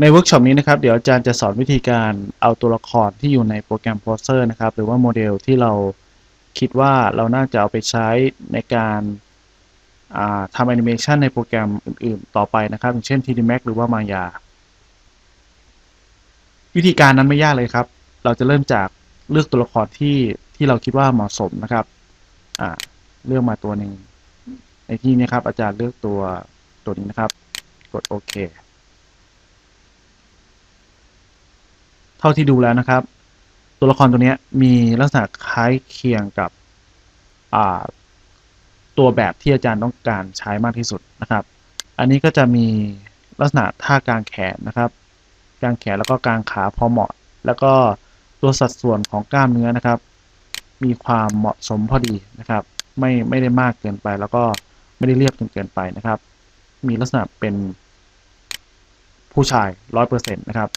ในเวิร์กช็อปนี้นะครับเดี๋ยวอาจารย์จะสอนวิธีการเอาตัวละครที่อยู่ในโปรแกรม Poser นะครับ หรือว่าโมเดลที่เราคิดว่าเราน่าจะเอาไปใช้ในการาทำแอนิเมชันในโปรแกรมอื่นๆ ต่อไปนะครับ อย่างเช่น 3D Max หรือว่า Maya วิธีการนั้นไม่ยากเลยครับ เราจะเริ่มจากเลือกตัวละครที่ที่เราคิดว่าเหมาะสมนะครับเลือกมาตัวหนึ่งในที่นี้ครับอาจารย์เลือกตัวตัวนี้นะครับ กดโอเค เท่าที่ดูแล้วนะครับ ตัวละครตัวนี้มีลักษณะคล้ายเคียงกับตัวแบบที่อาจารย์ต้องการใช้มากที่สุดนะครับ อันนี้ก็จะมีลักษณะท่ากลางแขนนะครับกลางแขนแล้วก็กลางขาพอเหมาะ แล้วก็ตัวสัดส่วนของกล้ามเนื้อนะครับ มีความเหมาะสมพอดีนะครับ ไม่ไม่ได้มากเกินไป แล้วก็ไม่ได้เรียบจนเกินไปนะครับ มีลักษณะเป็นผู้ชายร้อยเปอร์เซ็นต์นะครับ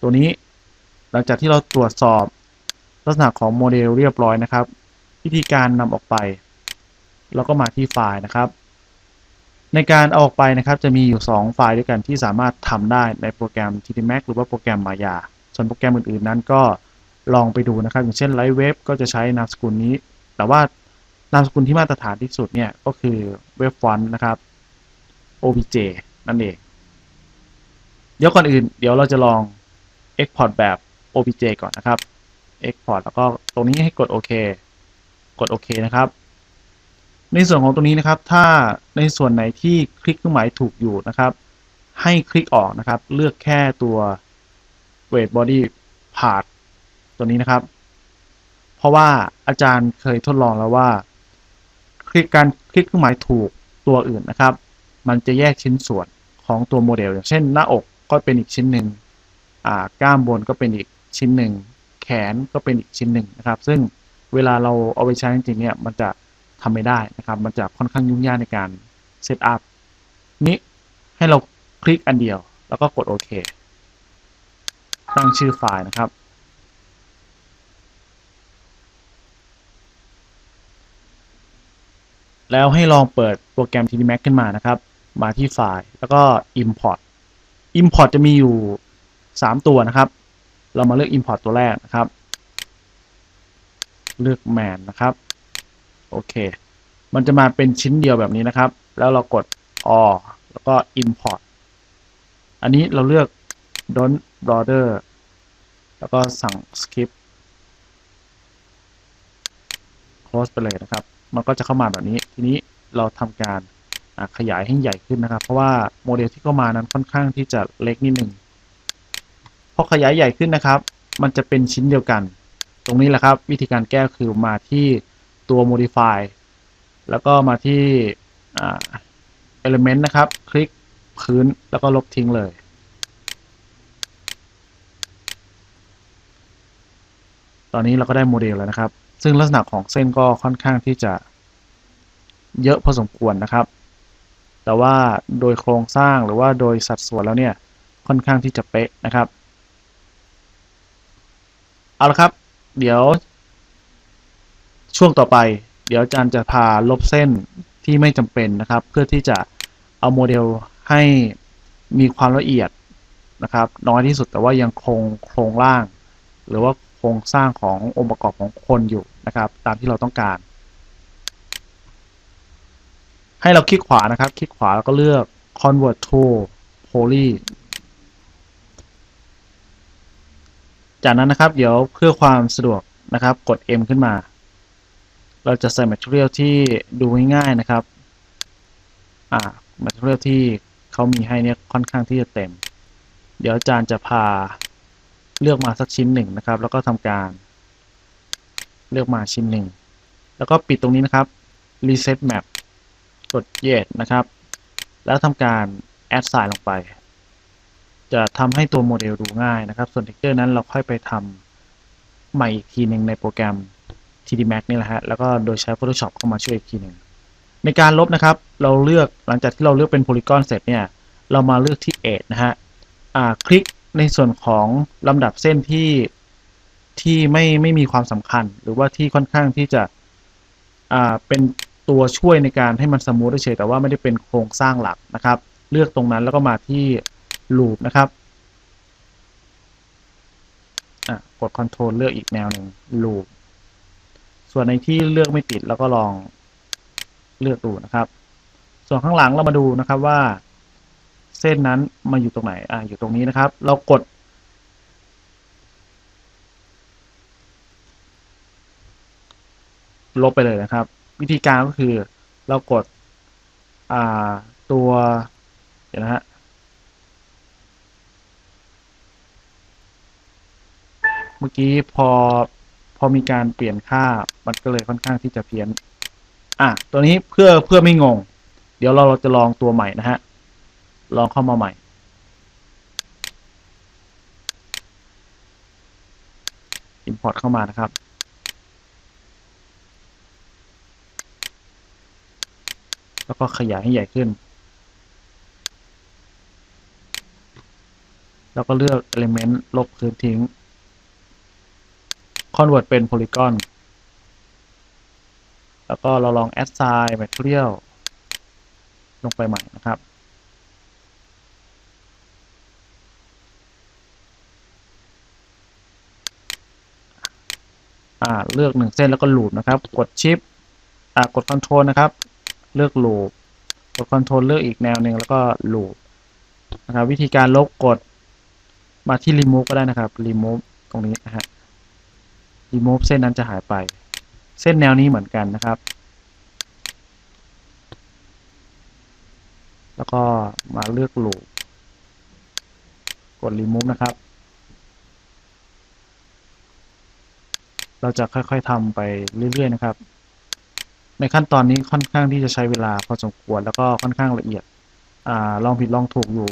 ตัวนี้ หลังจากที่เราตรวจสอบลักษณะของโมเดลเรียบร้อยนะครับ วิธีการนำออกไป เราก็มาที่ไฟล์นะครับ ในการเอาออกไปนะครับ จะมีอยู่ 2 ไฟล์ด้วยกันที่สามารถทำได้ในโปรแกรม TD Max หรือว่าโปรแกรม Maya ส่วนโปรแกรมอื่นๆ นั้นก็ลองไปดูนะครับ อย่างเช่น Light Web ก็จะใช้นามสกุลนี้ แต่ว่านามสกุลที่มาตรฐานที่สุดเนี่ยก็คือ Web Font นะครับ OBJ นั่นเอง เดี๋ยวก่อนอื่น เดี๋ยวเราจะลอง Export แบบ OBJ ก่อนนะครับ Export แล้วก็ตรงนี้ให้กดโอเคกดโอเคนะครับ ในส่วนของตรงนี้นะครับ ถ้าในส่วนไหนที่คลิกเครื่องหมายถูกอยู่นะครับ ให้คลิกออกนะครับ เลือกแค่ตัว weight body part ตัวนี้นะครับ เพราะว่าอาจารย์เคยทดลองแล้วว่า คลิกการคลิกเครื่องหมายถูกตัวอื่นนะครับ มันจะแยกชิ้นส่วนของตัวโมเดล อย่างเช่นหน้าอกก็เป็นอีกชิ้นหนึ่งอ่ากล้ามบนก็เป็นอีก ชิ้นหนึ่ง แขนก็เป็นอีกชิ้นหนึ่งนะครับ ซึ่งเวลาเราเอาไปใช้จริงๆเนี่ยมันจะทำไม่ได้นะครับ มันจะค่อนข้างยุ่งยากในการเซตอัพนี้ให้เราคลิกอันเดียว แล้วก็กดโอเคตั้งชื่อไฟล์นะครับ แล้วให้ลองเปิดโปรแกรม TD Max ขึ้นมานะครับ มาที่ไฟล์แล้วก็ Import Import จะมีอยู่ 3 ตัวนะครับ เรามาเลือก Import ตัวแรกนะครับ เลือก Man นะครับ โอเค มันจะมาเป็นชิ้นเดียวแบบนี้นะครับ แล้วเรากด All แล้วก็ Import อันนี้เราเลือก Don't Border แล้วก็สั่ง Skip Close ไปเลยนะครับ มันก็จะเข้ามาแบบนี้ ทีนี้เราทำการขยายให้ใหญ่ขึ้นนะครับ เพราะว่าโมเดลที่เข้ามานั้นค่อนข้างที่จะเล็กนิดหนึ่ง พอขยายใหญ่ขึ้นนะครับ มันจะเป็นชิ้นเดียวกัน ตรงนี้แหละครับ วิธีการแก้คือมาที่ตัว modify แล้วก็มาที่ element นะครับ คลิกพื้นแล้วก็ลบทิ้งเลยตอนนี้เราก็ได้โมเดลแล้วนะครับ ซึ่งลักษณะของเส้นก็ค่อนข้างที่จะเยอะพอสมควรนะครับ แต่ว่าโดยโครงสร้างหรือว่าโดยสัดส่วนแล้วเนี่ย ค่อนข้างที่จะเป๊ะนะครับ เอาละครับ เดี๋ยว ช่วงต่อไป เดี๋ยวอาจารย์จะพาลบเส้นที่ไม่จำเป็นนะครับ เพื่อที่จะเอาโมเดลให้มีความละเอียดนะครับ น้อยที่สุดแต่ว่ายังคงโครงร่าง หรือว่าโครงสร้างขององค์ประกอบของคนอยู่นะครับ ตามที่เราต้องการ ให้เราคลิกขวานะครับ คลิกขวาแล้วก็เลือก convert to poly จากนั้นนะครับเดี๋ยวเพื่อความสะดวกนะครับกด M ขึ้นมา เราจะใส่ material ที่ดูง่ายๆนะครับอ่า material ที่เขามีให้เนี่ยค่อนข้างที่จะเต็ม เดี๋ยวอาจารย์จะพาเลือกมาสักชิ้นหนึ่งนะครับ แล้วก็ทำการเลือกมาชิ้นหนึ่ง แล้วก็ปิดตรงนี้นะครับ reset map กด yes นะครับ แล้วทำการ add sign ลงไป จะทำให้ตัวโมเดลดูง่ายนะครับ ส่วน texture นั้นเราค่อยไปทำใหม่อีกทีหนึ่งในโปรแกรม TD Max นี่แหละฮะ แล้วก็โดยใช้ Photoshop เข้ามาช่วยอีกทีหนึ่ง ในการลบนะครับ เราเลือกหลังจากที่เราเลือกเป็นโพลีกอนเสร็จเนี่ย เรามาเลือกที่ Edge นะฮะ อ่า คลิกในส่วนของลำดับเส้นที่ที่ไม่ไม่มีความสำคัญ หรือว่าที่ค่อนข้างที่จะ อ่า เป็นตัวช่วยในการให้มันสมูทเฉยแต่ว่าไม่ได้เป็นโครงสร้างหลักนะครับ เลือกตรงนั้นแล้วก็มาที่ loop นะครับอะกด Ctrl เลือกอีกแนวหนึ่ง Loop ส่วนในที่เลือกไม่ติดเราก็ลองเลือกดูนะครับ ส่วนข้างหลังเรามาดูนะครับว่า เส้นนั้นมาอยู่ตรงไหนอะอยู่ตรงนี้นะครับ เรากด ลบไปเลยนะครับ วิธีการก็คือเรากดอ่าตัวเดี๋ยวนะฮะ เมื่อกี้พอพอมีการเปลี่ยนค่ามันก็เลยค่อนข้างที่จะเพี้ยน อะตัวนี้เพื่อเพื่อไม่งง เดี๋ยวเราเราจะลองตัวใหม่นะฮะ ลองเข้ามาใหม่ import เข้ามานะครับแล้วก็ขยายให้ใหญ่ขึ้น แล้วก็เลือก element ลบพื้นทิ้ง convert เป็น polygon แล้วก็เราลอง assign material ลงไปใหม่นะครับ อ่า เลือกหนึ่งเส้นแล้วก็ loop นะครับ กด shift อ่ากด control นะครับ เลือก loop กด control เลือกอีกแนวหนึ่งแล้วก็ loop นะครับ วิธีการลบกดมาที่ remove ก็ได้นะครับ remove ตรงนี้นะฮะ remove เส้นนั้นจะหายไป เส้นแนวนี้เหมือนกันนะครับ แล้วก็มาเลือก loop กด remove นะครับ เราจะค่อยๆทำไปเรื่อยๆนะครับ ในขั้นตอนนี้ค่อนข้างที่จะใช้เวลาพอสมควรแล้วก็ค่อนข้างละเอียดอลองผิดลองถูกอยู่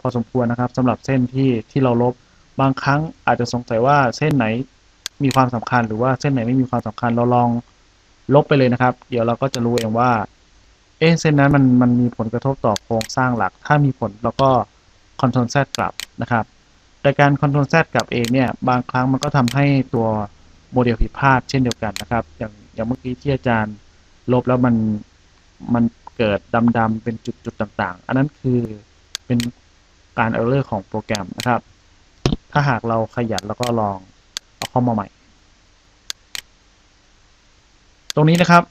พอสมควรนะครับสำหรับเส้นที่ที่เราลบบางครั้งอาจจะสงสัยว่าเส้นไหน มีความสำคัญหรือว่าเส้นไหนไม่มีความสำคัญเราลองลบไปเลยนะครับ เดี๋ยวเราก็จะรู้เองว่า เอ๊ะเส้นนั้นมันมันมีผลกระทบต่อโครงสร้างหลัก ถ้ามีผลเราก็ Ctrl Z กลับนะครับ แต่การ Ctrl Z กลับเองเนี่ยบางครั้งมันก็ทำให้ตัวโมเดลผิดพลาดเช่นเดียวกันนะครับ อย่างอย่างเมื่อกี้ที่อาจารย์ลบแล้วมันมันเกิดดำๆเป็นจุดๆต่างๆ อันนั้นคือเป็นการ error ของโปรแกรมนะครับ ถ้าหากเราขยันแล้วก็ลอง เอาเข้ามาใหม่ ตรงนี้นะครับ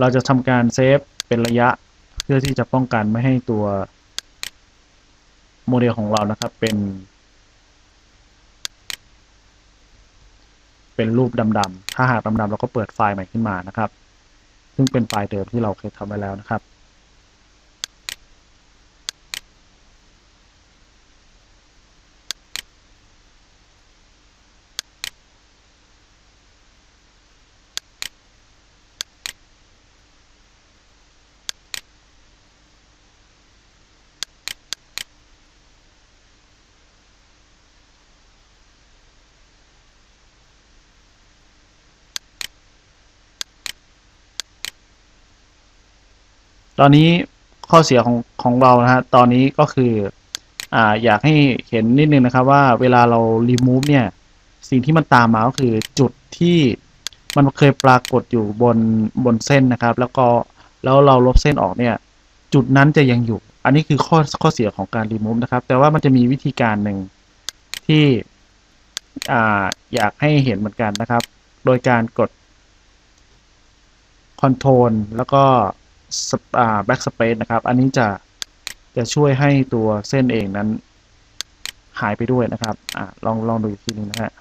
เราจะทำการเซฟเป็นระยะเพื่อที่จะป้องกันไม่ให้ตัวโมเดลของเรานะครับเป็น เป็นรูปดำๆถ้าหากดำๆเราก็เปิดไฟล์ใหม่ขึ้นมานะครับ ซึ่งเป็นไฟล์เดิมที่เราเคยทำไว้แล้วนะครับ ตอนนี้ข้อเสียของของเรานะฮะตอนนี้ก็คืออ่าอยากให้เห็นนิดนึงนะครับว่าเวลาเรา remove เนี่ยสิ่งที่มันตามมาก็คือจุดที่มันเคยปรากฏอยู่บนบนเส้นนะครับ แล้วก็แล้วเราลบเส้นออกเนี่ย จุดนั้นจะยังอยู่ อันนี้คือข้อข้อเสียของการ remove นะครับ แต่ว่ามันจะมีวิธีการหนึ่งที่อ่าอยากให้เห็นเหมือนกันนะครับ โดยการกด Control แล้วก็ อ่า backspace นะครับ อันนี้จะจะช่วยให้ตัวเส้นเองนั้นหายไปด้วยนะครับอลองลองดูอีกทีหนึงนะฮะ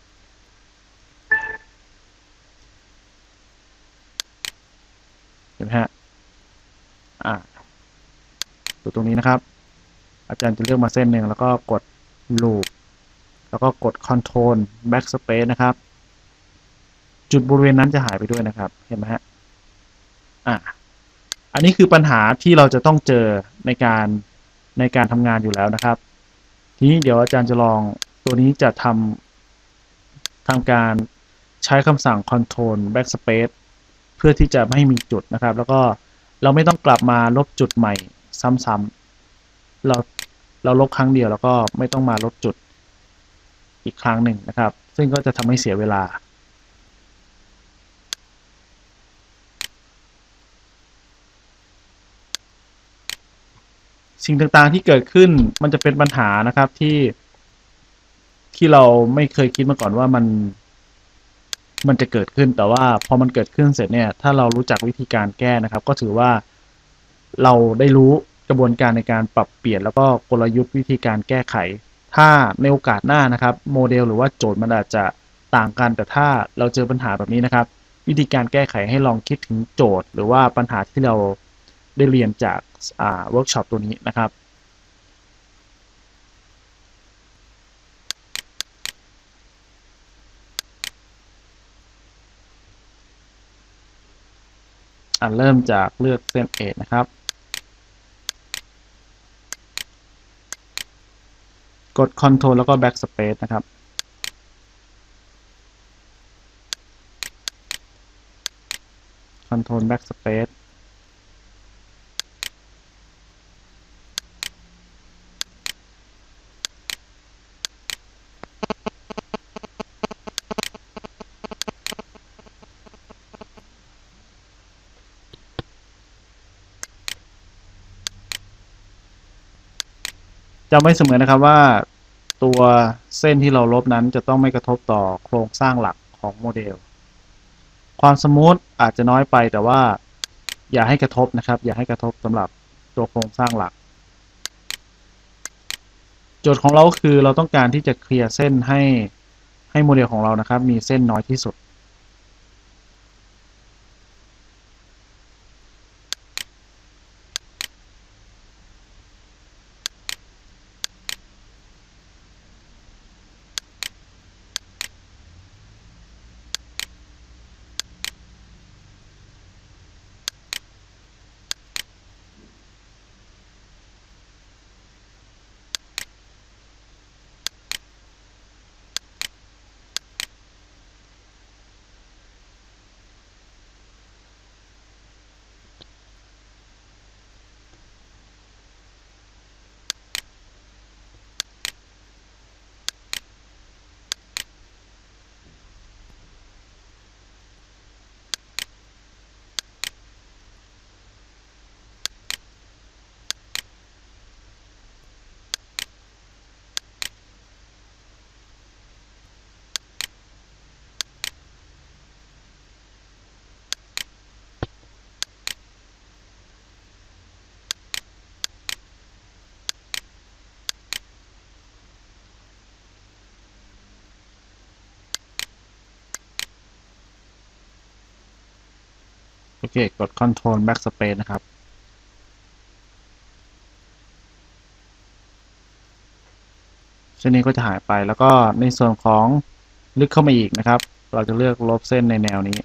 เห็นไหมฮะอ่าดูตรงนี้นะครับ อาจารย์จะเลือกมาเส้นหนึ่งแล้วก็กด loop แล้วก็กด control backspace นะครับ จุดบริเวณนั้นจะหายไปด้วยนะครับ เห็นไหมฮะ อ่า อันนี้คือปัญหาที่เราจะต้องเจอในการในการทำงานอยู่แล้วนะครับ ทีนี้เดี๋ยวอาจารย์จะลองตัวนี้จะทำทำการใช้คำสั่ง control backspace เพื่อที่จะไม่ให้มีจุดนะครับ แล้วก็เราไม่ต้องกลับมาลบจุดใหม่ซ้ำๆเราเราลบครั้งเดียวแล้วก็ไม่ต้องมาลบจุดอีกครั้งหนึ่งนะครับ ซึ่งก็จะทำให้เสียเวลา สิ่งต่างๆที่เกิดขึ้นมันจะเป็นปัญหานะครับที่ที่เราไม่เคยคิดมาก่อนว่ามัน มันจะเกิดขึ้นแต่ว่าพอมันเกิดขึ้นเสร็จเนี่ย ถ้าเรารู้จักวิธีการแก้นะครับ ก็ถือว่าเราได้รู้กระบวนการในการปรับเปลี่ยนแล้วก็กลยุทธ์วิธีการแก้ไข ถ้าในโอกาสหน้านะครับ โมเดลหรือว่าโจทย์มันอาจจะต่างกันแต่ถ้าเราเจอปัญหาแบบนี้นะครับ วิธีการแก้ไขให้ลองคิดถึงโจทย์ หรือว่าปัญหาที่เรา ได้เรียนจากาเวิร์กช็อปตัวนี้นะครับอะเริ่มจากเลือกเส้นเอนะครับ กด Ctrl แล้วก็ Backspace นะครับ Ctrl Backspace ำไว้เสมอนะครับว่าตัวเส้นที่เราลบนั้นจะต้องไม่กระทบต่อโครงสร้างหลักของโมเดล ความสมูทอาจจะน้อยไปแต่ว่าอย่าให้กระทบนะครับ อย่าให้กระทบสำหรับตัวโครงสร้างหลัก โจทย์ของเราคือเราต้องการที่จะเคลียร์เส้นให้ให้โมเดลของเรานะครับ มีเส้นน้อยที่สุด โอเคกด Ctrl Backspace นะครับ เส้นนี้ก็จะหายไปแล้วก็ในส่วนของลึกเข้ามาอีกนะครับ เราจะเลือกลบเส้นในแนวนี้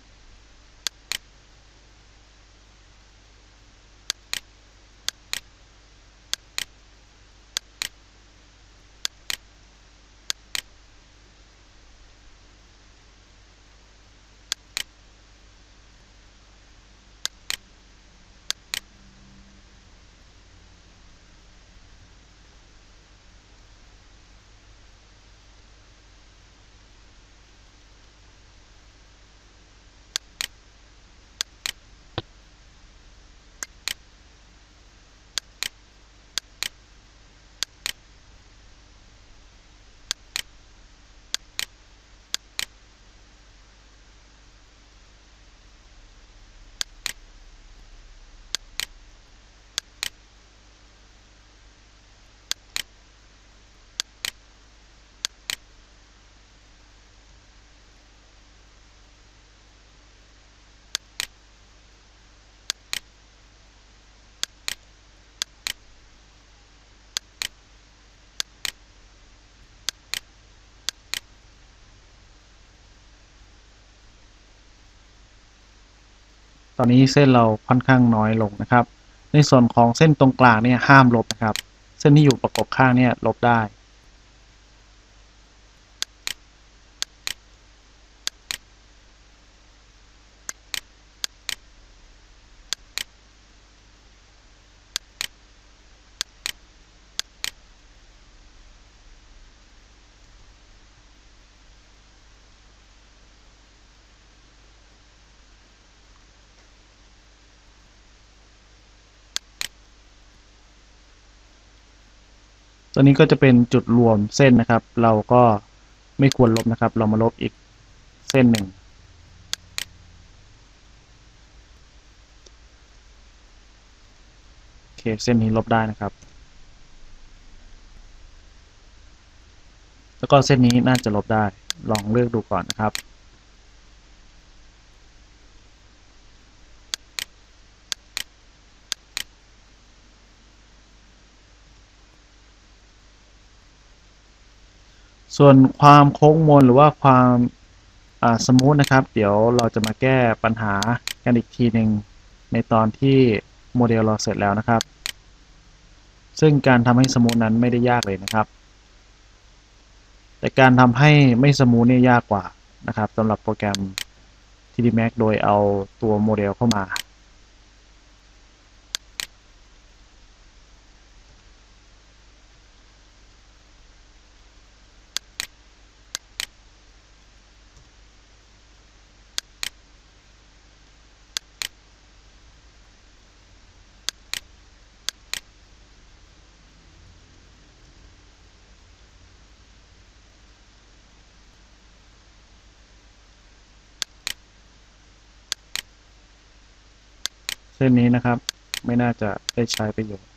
ตอนนี้เส้นเราค่อนข้างน้อยลงนะครับ ในส่วนของเส้นตรงกลางเนี่ยห้ามลบนะครับ เส้นที่อยู่ประกบข้างเนี่ยลบได้ ตัวนี้ก็จะเป็นจุดรวมเส้นนะครับ เราก็ไม่ควรลบนะครับ เรามาลบอีกเส้นหนึ่ง โอเคเส้นนี้ลบได้นะครับ แล้วก็เส้นนี้น่าจะลบได้ ลองเลือกดูก่อนนะครับ ส่วนความโค้งมนหรือว่าความสมูทนะครับ เดี๋ยวเราจะมาแก้ปัญหากันอีกทีหนึ่งในตอนที่โมเดลเราเสร็จแล้วนะครับ ซึ่งการทำให้สมูทนั้นไม่ได้ยากเลยนะครับ แต่การทำให้ไม่สมูทเนี่ยยากกว่านะครับสำหรับโปรแกรม TD Max โดยเอาตัวโมเดลเข้ามา เส้นนี้นะครับ ไม่น่าจะได้ใช้ประโยชน์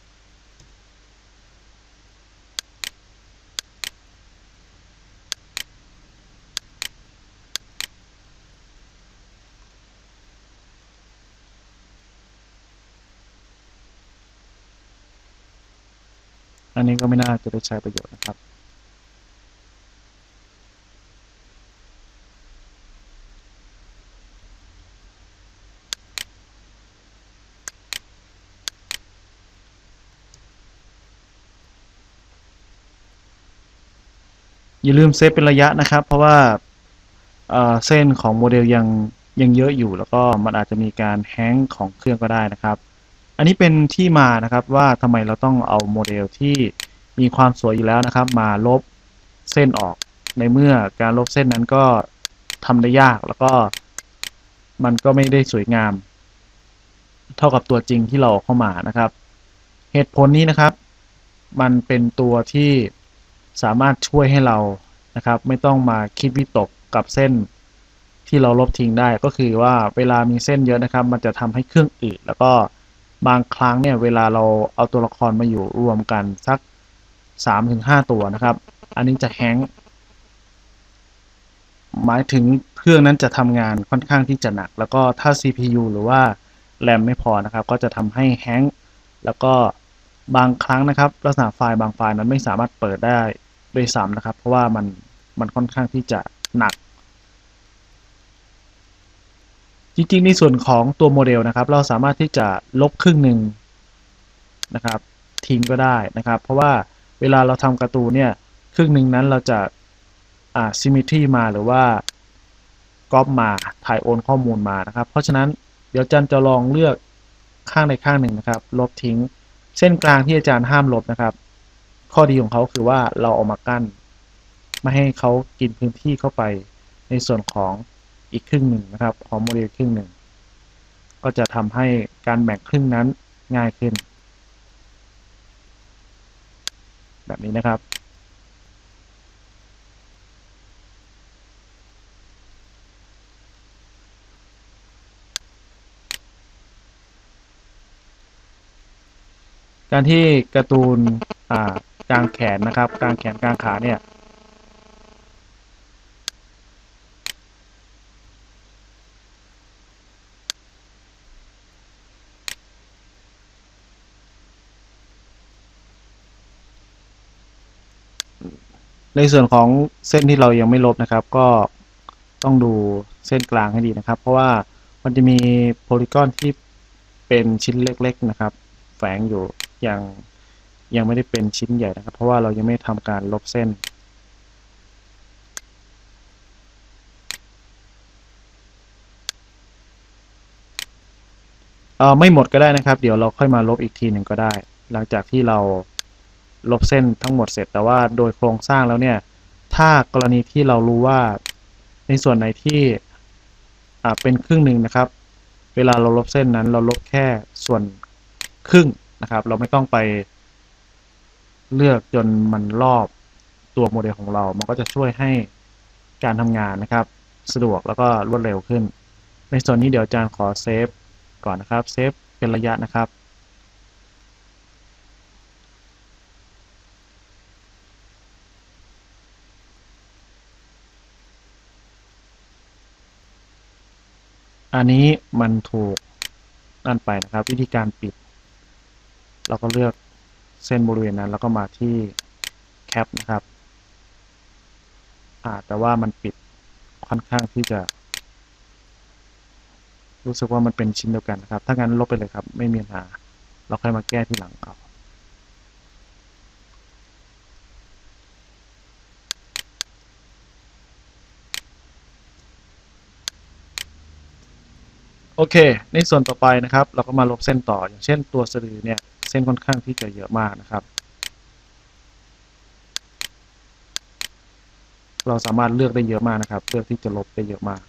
อันนี้ก็ไม่น่าจะได้ใช้ประโยชน์นะครับ อย่าลืมเซฟเป็นระยะนะครับ เพราะว่าเส้นของโมเดลยังยังเยอะอยู่ แล้วก็มันอาจจะมีการแฮงของเครื่องก็ได้นะครับ อันนี้เป็นที่มานะครับว่าทำไมเราต้องเอาโมเดลที่มีความสวยอยู่แล้วนะครับ มาลบเส้นออกในเมื่อการลบเส้นนั้นก็ทำได้ยากแล้วก็มันก็ไม่ได้สวยงาม เท่ากับตัวจริงที่เราเข้ามานะครับ เหตุผลนี้นะครับ มันเป็นตัวที่ สามารถช่วยให้เรานะครับ ไม่ต้องมาคิดวิตกกับเส้นที่เราลบทิ้งได้ก็คือว่าเวลามีเส้นเยอะนะครับ มันจะทำให้เครื่องอืดแล้วก็บางครั้งเนี่ยเวลาเราเอาตัวละครมาอยู่รวมกันสัก 3-5 ตัวนะครับ อันนี้จะแฮงก์หมายถึงเครื่องนั้นจะทำงานค่อนข้างที่จะหนัก แล้วก็ถ้า CPU หรือว่าแรมไม่พอนะครับ ก็จะทำให้แฮงก์แล้วก็บางครั้งนะครับ ลักษณะไฟล์บางไฟล์นั้นไม่สามารถเปิดได้ ด้วยซ้ำนะครับ เพราะว่ามันมันค่อนข้างที่จะหนัก จริงๆ ในส่วนของตัวโมเดลนะครับ เราสามารถที่จะลบครึ่งหนึ่งนะครับ ทิ้งก็ได้นะครับ เพราะว่าเวลาเราทำการ์ตูนเนี่ยครึ่งหนึ่งนั้นเราจะอ่าซิมิทรีมาหรือว่าก๊อปมาถ่ายโอนข้อมูลมานะครับ เพราะฉะนั้นเดี๋ยวจันจะลองเลือกข้างใดข้างหนึ่งนะครับ ลบทิ้ง เส้นกลางที่อาจารย์ห้ามลบนะครับ ข้อดีของเขาคือว่าเราเอามากั้น ไม่ให้เขากินพื้นที่เข้าไปในส่วนของอีกครึ่งหนึ่งนะครับ ของโมเดลครึ่งหนึ่ง ก็จะทำให้การแบ่งครึ่งนั้นง่ายขึ้น แบบนี้นะครับการที่การ์ตูนอ่า กลางแขนนะครับ กลางแขนกลางขาเนี่ยในส่วนของเส้นที่เรายังไม่ลบนะครับ ก็ต้องดูเส้นกลางให้ดีนะครับ เพราะว่ามันจะมีโพลีกอนที่เป็นชิ้นเล็ก ๆนะครับ แฝงอยู่อยัง ยังไม่ได้เป็นชิ้นใหญ่นะครับ เพราะว่าเรายังไม่ทำการลบเส้น เออไม่หมดก็ได้นะครับ เดี๋ยวเราค่อยมาลบอีกทีหนึ่งก็ได้ หลังจากที่เราลบเส้นทั้งหมดเสร็จ แต่ว่าโดยโครงสร้างแล้วเนี่ย ถ้ากรณีที่เรารู้ว่าในส่วนไหนที่อ่าเป็นครึ่งหนึ่งนะครับ เวลาเราลบเส้นนั้นเราลบแค่ส่วนครึ่งนะครับ เราไม่ต้องไป เลือกจนมันรอบตัวโมเดลของเรา มันก็จะช่วยให้การทำงานนะครับ สะดวกแล้วก็รวดเร็วขึ้น ในส่วนนี้เดี๋ยวอาจารย์ขอเซฟก่อนนะครับ เซฟเป็นระยะนะครับ อันนี้มันถูกนั่นไปนะครับ วิธีการปิด เราก็เลือก เส้นบริเวณนั้น แล้วก็มาที่แคปนะครับอ่าแต่ว่ามันปิดค่อนข้างที่จะ รู้สึกว่ามันเป็นชิ้นเดียวกันนะครับ ถ้างั้นลบไปเลยครับ ไม่มีปัญหา เราค่อยมาแก้ที่หลังเอาโอเค ในส่วนต่อไปนะครับ เราก็มาลบเส้นต่อ อย่างเช่นตัวสะดือเนี่ย ส้นค่อนข้างที่จะเยอะมากนะครับ เราสามารถเลือกได้เยอะมากนะครับ เลือกที่จะลบได้เยอะมาก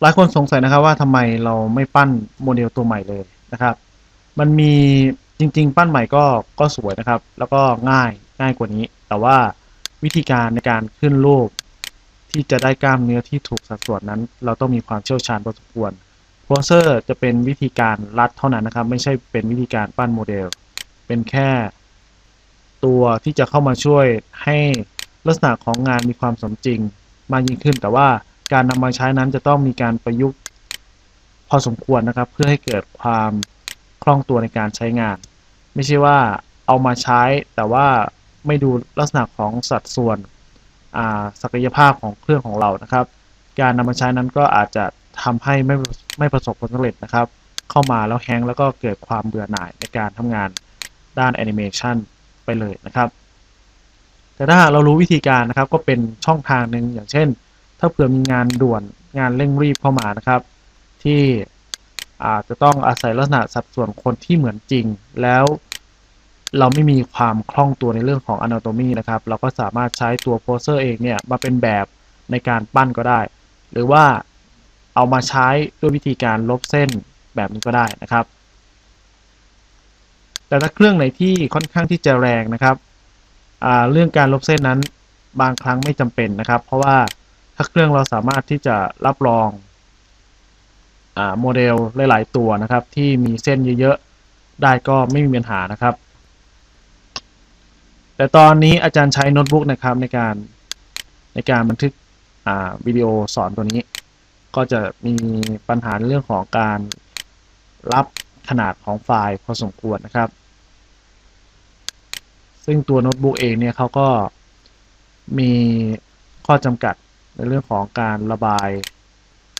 หลายคนสงสัยนะครับว่าทำไมเราไม่ปั้นโมเดลตัวใหม่เลยนะครับ มันมีจริง ๆ ปั้นใหม่ก็ก็สวยนะครับ แล้วก็ง่ายง่ายกว่านี้ แต่ว่าวิธีการในการขึ้นรูปที่จะได้กล้ามเนื้อที่ถูกสัดส่วนนั้น เราต้องมีความเชี่ยวชาญพอสมควรโพสเซอร์จะเป็นวิธีการรัดเท่านั้นนะครับ ไม่ใช่เป็นวิธีการปั้นโมเดล เป็นแค่ตัวที่จะเข้ามาช่วยให้ลักษณะของงานมีความสมจริงมากยิ่งขึ้นแต่ว่า การนำมาใช้นั้นจะต้องมีการประยุกต์พอสมควรนะครับ เพื่อให้เกิดความคล่องตัวในการใช้งาน ไม่ใช่ว่าเอามาใช้แต่ว่าไม่ดูลักษณะของสัดส่วนศักยภาพของเครื่องของเรานะครับ การนำมาใช้นั้นก็อาจจะทำให้ไม่ไม่ประสบผลสำเร็จนะครับ เข้ามาแล้วแฮงแล้วก็เกิดความเบื่อหน่ายในการทำงานด้านแอนิเมชันไปเลยนะครับ แต่ถ้าเรารู้วิธีการนะครับก็เป็นช่องทางหนึ่งอย่างเช่น ถ้าเผื่อมีงานด่วนงานเร่งรีบเข้ามานะครับ ที่อาจจะต้องอาศัยลักษณะสัดส่วนคนที่เหมือนจริง แล้วเราไม่มีความคล่องตัวในเรื่องของ anatomy นะครับ เราก็สามารถใช้ตัวโพสเซอร์เองเนี่ยมาเป็นแบบในการปั้นก็ได้ หรือว่าเอามาใช้ด้วยวิธีการลบเส้นแบบนี้ก็ได้นะครับ แต่ถ้าเครื่องไหนที่ค่อนข้างที่จะแรงนะครับ เรื่องการลบเส้นนั้นบางครั้งไม่จำเป็นนะครับ เพราะว่า ถ้าเครื่องเราสามารถที่จะรับรองอโมเดลหลาย ๆ ตัวนะครับ ที่มีเส้นเยอะ ๆ ได้ก็ไม่มีปัญหานะครับ แต่ตอนนี้อาจารย์ใช้โน้ตบุ๊กนะครับในการในการบันทึกวิดีโอสอนตัวนี้ ก็จะมีปัญหาเรื่องของการรับขนาดของไฟล์พอสมควรนะครับ ซึ่งตัวโน้ตบุ๊กเองเนี่ยเขาก็มีข้อจำกัด ในเรื่องของการระบาย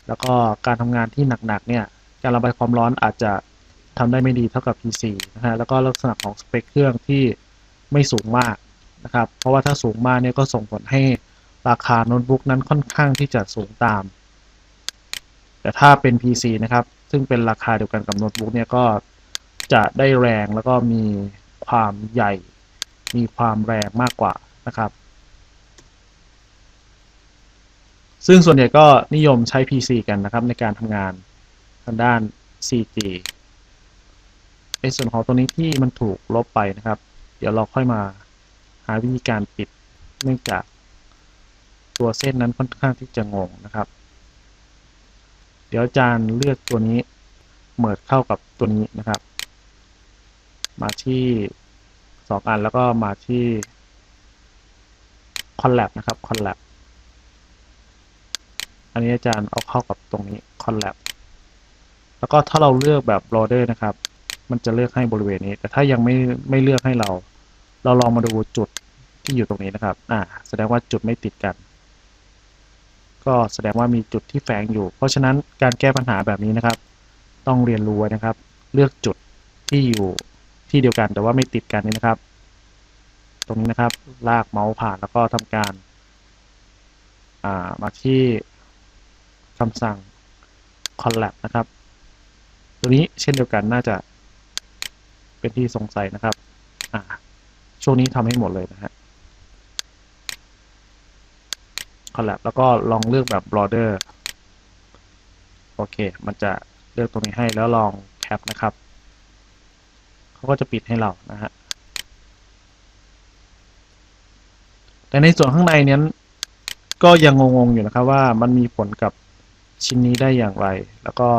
แล้วก็การทำงานที่หนักๆเนี่ยการระบายความร้อนอาจจะทำได้ไม่ดีเท่ากับ PC นะฮะแล้วก็ลักษณะของสเปคเครื่องที่ไม่สูงมากนะครับ เพราะว่าถ้าสูงมากเนี่ยก็ส่งผลให้ราคาโน้ตบุ๊กนั้นค่อนข้างที่จะสูงตาม แต่ถ้าเป็น PC นะครับ ซึ่งเป็นราคาเดียวกันกับโน้ตบุ๊กเนี่ยก็จะได้แรงแล้วก็มีความใหญ่ มีความแรงมากกว่านะครับ ซึ่งส่วนใหญ่ก็นิยมใช้ PC กันนะครับในการทำงานทางด้าน CG ในส่วนของตัวนี้ที่มันถูกลบไปนะครับ เดี๋ยวเราค่อยมาหาวิธีการปิดเนื่องจากตัวเส้นนั้นค่อนข้างที่จะงงนะครับ เดี๋ยวอาจารย์เลือกตัวนี้เหมิดเข้ากับตัวนี้นะครับ มาที่สองอันแล้วก็มาที่ collab นะครับ collab อันนี้อาจารย์เอาเข้ากับตรงนี้ collab แล้วก็ถ้าเราเลือกแบบ border นะครับ มันจะเลือกให้บริเวณนี้ แต่ถ้ายังไม่ไม่เลือกให้เรา เราลองมาดูจุดที่อยู่ตรงนี้นะครับ อ่า แสดงว่าจุดไม่ติดกัน ก็แสดงว่ามีจุดที่แฝงอยู่ เพราะฉะนั้นการแก้ปัญหาแบบนี้นะครับ ต้องเรียนรู้นะครับ เลือกจุดที่อยู่ที่เดียวกัน แต่ว่าไม่ติดกันนี่นะครับ ตรงนี้นะครับ ลากเมาส์ผ่านแล้วก็ทำการ อ่า มาที่ คำสั่ง collab นะครับ ตัวนี้เช่นเดียวกันน่าจะเป็นที่สงสัยนะครับ อ่า ช่วงนี้ทำให้หมดเลยนะฮะ collab แล้วก็ลองเลือกแบบ border โอเค มันจะเลือกตรงนี้ให้แล้วลองแคปนะครับเขาก็จะปิดให้เรานะฮะแต่ในส่วนข้างในเนี้ยก็ยังงงๆอยู่นะครับว่ามันมีผลกับ ชิ้นนี้ได้อย่างไร แล้วก็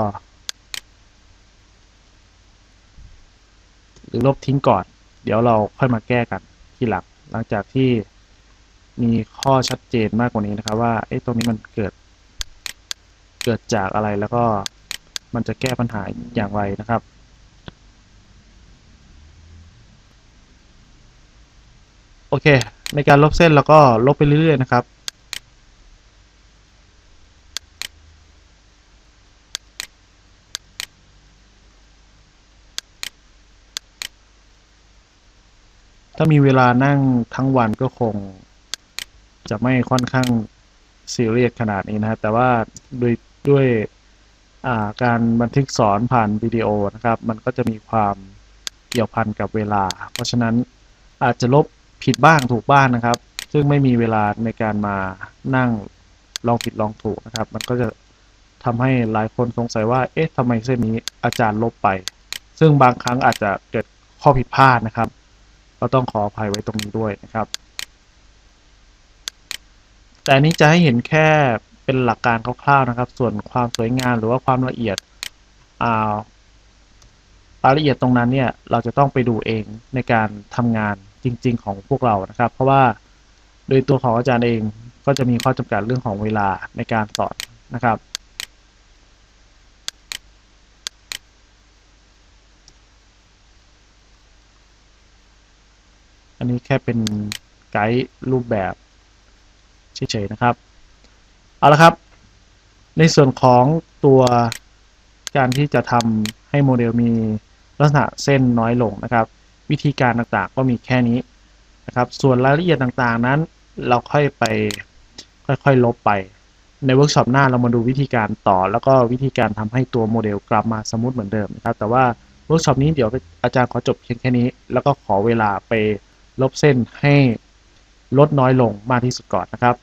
หรือลบทิ้งก่อน เดี๋ยวเราค่อยมาแก้กันทีหลังหลังจากที่มีข้อชัดเจนมากกว่านี้นะครับ ว่าเอ๊ะตรงนี้มันเกิด เกิดจากอะไรแล้วก็มันจะแก้ปัญหาอย่างไรนะครับ โอเค ในการลบเส้นเราก็ลบไปเรื่อยๆนะครับ ถ้ามีเวลานั่งทั้งวันก็คง จะไม่ค่อนข้างซีเรียสขนาดนี้นะครับแต่ว่าด้วยด้วยาการบันทึกสอนผ่านวิดีโอนะครับ มันก็จะมีความเกี่ยวพันกับเวลา เพราะฉะนั้นอาจจะลบผิดบ้างถูกบ้างนะครับ ซึ่งไม่มีเวลาในการมานั่งลองผิดลองถูกนะครับ มันก็จะทำให้หลายคนสงสัยว่า เอ๊ะทำไมเส้นนี้อาจารย์ลบไป ซึ่งบางครั้งอาจจะเกิดข้อผิดพลาดนะครับ ก็ต้องขออภัยไว้ตรงนี้ด้วยนะครับ แต่นี้จะให้เห็นแค่เป็นหลักการคร่าวๆนะครับ ส่วนความสวยงามหรือว่าความละเอียดอ่ารายละเอียดตรงนั้นเนี่ยเราจะต้องไปดูเองในการทำงานจริง ๆ ของพวกเรานะครับ เพราะว่าโดยตัวของอาจารย์เองก็จะมีข้อจำกัดเรื่องของเวลาในการสอนนะครับ อันนี้แค่เป็นไกด์รูปแบบเฉยๆนะครับ เอาละครับ ในส่วนของตัวการที่จะทำให้โมเดลมีลักษณะเส้นน้อยลงนะครับ วิธีการต่างๆก็มีแค่นี้นะครับ ส่วนรายละเอียดต่างๆนั้น เราค่อยไปค่อยๆลบไป ในเวิร์กช็อปหน้าเรามาดูวิธีการต่อ แล้วก็วิธีการทำให้ตัวโมเดลกลับมาสมูทเหมือนเดิมนะครับ แต่ว่าเวิร์กช็อปนี้เดี๋ยวอาจารย์ขอจบเพียงแค่นี้ แล้วก็ขอเวลาไป ลบเส้นให้ลดน้อยลงมากที่สุดก่อนนะครับ